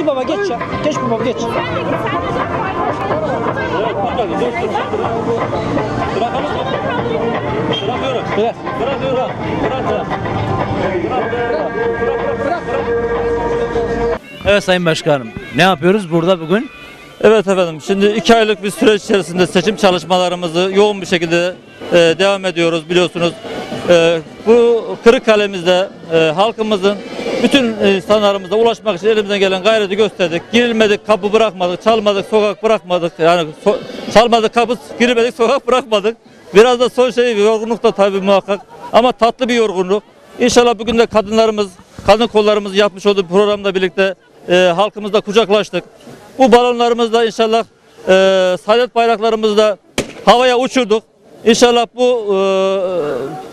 Hacı baba geç ya. Geç baba geç. Evet Sayın Başkanım, ne yapıyoruz burada bugün? Evet efendim, şimdi iki aylık bir süreç içerisinde seçim çalışmalarımızı yoğun bir şekilde e, devam ediyoruz biliyorsunuz. E, bu Kırıkkale'mizde e, halkımızın bütün insanlarımıza ulaşmak için elimizden gelen gayreti gösterdik. Girilmedik, kapı bırakmadık, çalmadık, sokak bırakmadık. Yani so- çalmadık, kapı girmedik, sokak bırakmadık. Biraz da son şey yorgunluk da tabii muhakkak. Ama tatlı bir yorgunluk. İnşallah bugün de kadınlarımız, kadın kollarımız yapmış olduğu programla birlikte e, halkımızla kucaklaştık. Bu balonlarımızla inşallah e, saadet bayraklarımızla havaya uçurduk. İnşallah bu e,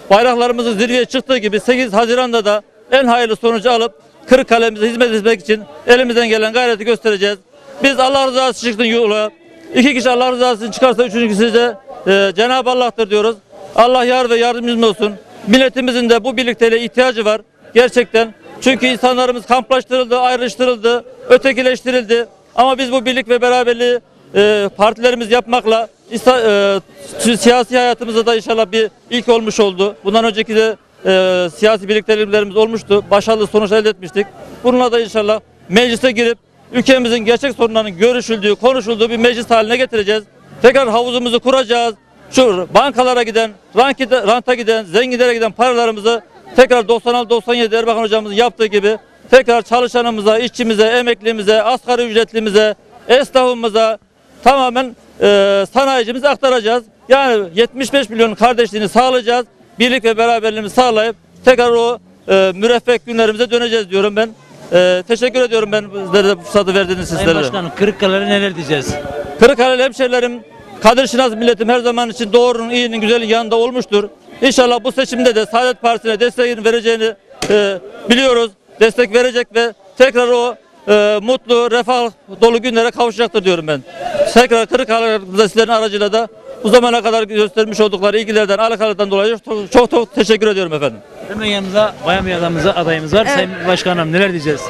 bayraklarımızın zirveye çıktığı gibi 8 Haziran'da da en hayırlı sonucu alıp Kırıkkale'mize hizmet etmek için elimizden gelen gayreti göstereceğiz. Biz Allah rızası için çıktın yola. İki kişi Allah rızası için çıkarsa üçüncü kişi de e, Cenab-ı Allah'tır diyoruz. Allah yar ve yardımcımız olsun. Milletimizin de bu birlikteliğe ihtiyacı var. Gerçekten. Çünkü insanlarımız kamplaştırıldı, ayrıştırıldı, ötekileştirildi. Ama biz bu birlik ve beraberliği e, partilerimiz yapmakla siyasi hayatımızda da inşallah bir ilk olmuş oldu. Bundan önceki de e, siyasi birlikteliklerimiz olmuştu. Başarılı sonuç elde etmiştik. Bununla da inşallah meclise girip ülkemizin gerçek sorunlarının görüşüldüğü, konuşulduğu bir meclis haline getireceğiz. Tekrar havuzumuzu kuracağız. Şu bankalara giden, ranta giden, zenginlere giden paralarımızı tekrar 96-97 Erbakan hocamızın yaptığı gibi tekrar çalışanımıza, işçimize, emeklimize, asgari ücretlimize, esnafımıza tamamen e, sanayicimize aktaracağız. Yani 75 milyon kardeşliğini sağlayacağız. Birlik ve beraberliğimizi sağlayıp tekrar o e, müreffeh günlerimize döneceğiz diyorum ben. E, teşekkür ediyorum ben sizlere de bu fırsatı verdiğiniz Sayın sizlere. Başkanım Kırıkkale'de neler diyeceğiz? Kırıkkale'li hemşehrilerim, Kadir Şinas milletim her zaman için doğrunun, iyinin, güzelin yanında olmuştur. İnşallah bu seçimde de Saadet Partisi'ne desteğini vereceğini e, biliyoruz. Destek verecek ve tekrar o e, mutlu, refah dolu günlere kavuşacaktır diyorum ben. Tekrar Kırıkkale'de sizlerin aracıyla da bu zamana kadar göstermiş oldukları ilgilerden, alakalardan dolayı çok çok, çok teşekkür ediyorum efendim. Hemen yanımızda bayan bir adamımız, adayımız var. Evet. Sayın Başkanım neler diyeceğiz?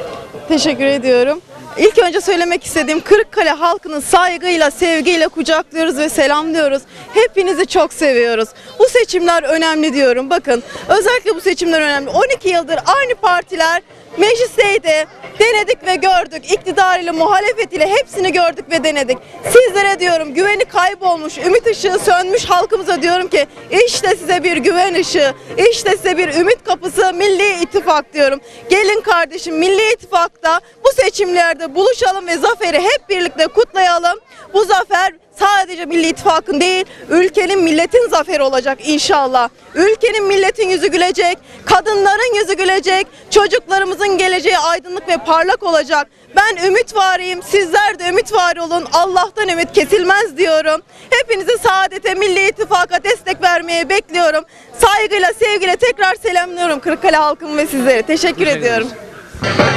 Teşekkür ediyorum. İlk önce söylemek istediğim Kırıkkale halkının saygıyla, sevgiyle kucaklıyoruz ve selamlıyoruz. Hepinizi çok seviyoruz. Bu seçimler önemli diyorum. Bakın özellikle bu seçimler önemli. 12 yıldır aynı partiler meclisteydi. Denedik ve gördük. İktidarıyla, muhalefetiyle hepsini gördük ve denedik. Sizlere diyorum güveni kaybolmuş, ümit ışığı sönmüş halkımıza diyorum ki işte size bir güven ışığı, işte size bir ümit kapısı Milli İttifak diyorum. Gelin kardeşim Milli İttifak'ta bu seçimlerde buluşalım ve zaferi hep birlikte kutlayalım. Bu zafer sadece Milli İttifak'ın değil, ülkenin milletin zaferi olacak inşallah. Ülkenin milletin yüzü gülecek, kadınların yüzü gülecek, çocuklarımızın geleceği aydınlık ve parlak olacak. Ben ümit varıyım, sizler de ümit var olun. Allah'tan ümit kesilmez diyorum. Hepinizi saadete, Milli İttifak'a destek vermeye bekliyorum. Saygıyla, sevgiyle tekrar selamlıyorum Kırıkkale halkımı ve sizleri. Teşekkür Teşekkür ediyorum. ederiz.